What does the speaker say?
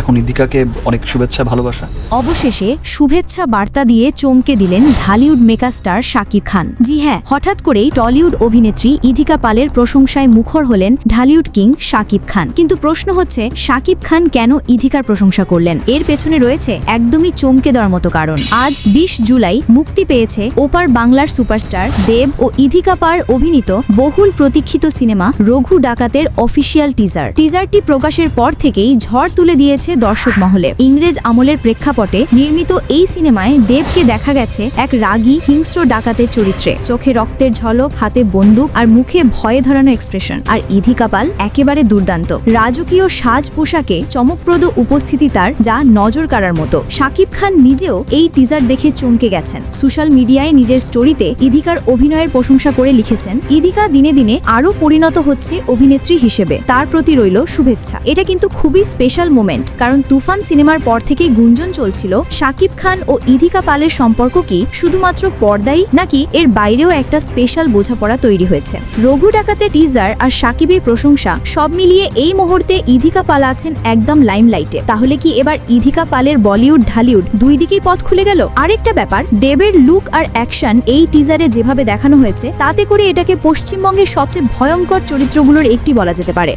এখন ইদিকাকে অনেক শুভেচ্ছা, ভালোবাসা। অবশেষে শুভেচ্ছা বার্তা দিয়ে চমকে দিলেন ঢালিউড মেগাস্টার শাকিব খান। জি হ্যাঁ হঠাৎ করেই টলিউড অভিনেত্রী ইধিকা পালের প্রশংসায় মুখর হলেন ঢালিউড কিং শাকিব খান। কিন্তু প্রশ্ন হচ্ছে, শাকিব খান কেন ইধিকার প্রশংসা করলেন? এর পেছনে রয়েছে একদমই চমকে দেওয়ার মতো কারণ। আজ ২০ জুলাই মুক্তি পেয়েছে ওপার বাংলার সুপারস্টার দেব ও ইধিকা পার অভিনীত বহুল প্রতীক্ষিত সিনেমা রঘু ডাকাতের অফিসিয়াল টিজার। টিজারটি প্রকাশের পর থেকেই ঝড় তুলে দিয়েছে দর্শক মহলে। ইংরেজ আমলের প্রেক্ষাপটে নির্মিত এই সিনেমায় দেবকে দেখা গেছে এক রাগী, হিংস্র ডাকাতের চরিত্রে। চোখে রক্তের ঝলক, হাতে বন্দুক আর মুখে ভয়ে ধরানো এক্সপ্রেশন আর ইধিকা পাল একেবারে দুর্দান্ত। রাজকীয় সাজ পোশাকে চমকপ্রদ উপস্থিতি তার যা নজর কাড়ার মতো। শাকিব খান নিজেও এই টিজার দেখে চমকে গেছেন। সোশ্যাল মিডিয়ায় নিজের স্টোরিতে ইধিকার অভিনয়ের প্রশংসা করে লিখেছেন, ইধিকা দিনে দিনে আরও পরিণত হচ্ছে অভিনেত্রী হিসেবে। তার প্রতি রইল শুভেচ্ছা। এটা কিন্তু খুবই স্পেশাল মোমেন্ট কারণ তুফান সিনেমার পর থেকে গুঞ্জন চলছিল শাকিব খান ও ইধিকা পালের সম্পর্ক কি শুধুমাত্র পর্দাই নাকি এর বাইরেও একটা স্পেশাল বোঝাপড়া তৈরি হয়েছে। রঘু ডাকাতে টিজার আর সাকিবের প্রশংসা সব মিলিয়ে এই মুহূর্তে ইধিকা পাল আছেন একদম লাইমলাইটে। তাহলে কি এবার ইধিকা পালের বলিউড ঢালিউড দুই দিকেই পথ খুলে গেল? আরেকটা ব্যাপার, দেবের লুক আর অ্যাকশন এই টিজারে যেভাবে দেখানো হয়েছে, তাতে করে এটাকে পশ্চিমবঙ্গের সবচেয়ে ভয়ঙ্কর চরিত্রগুলোর একটি বলা যেতে পারে।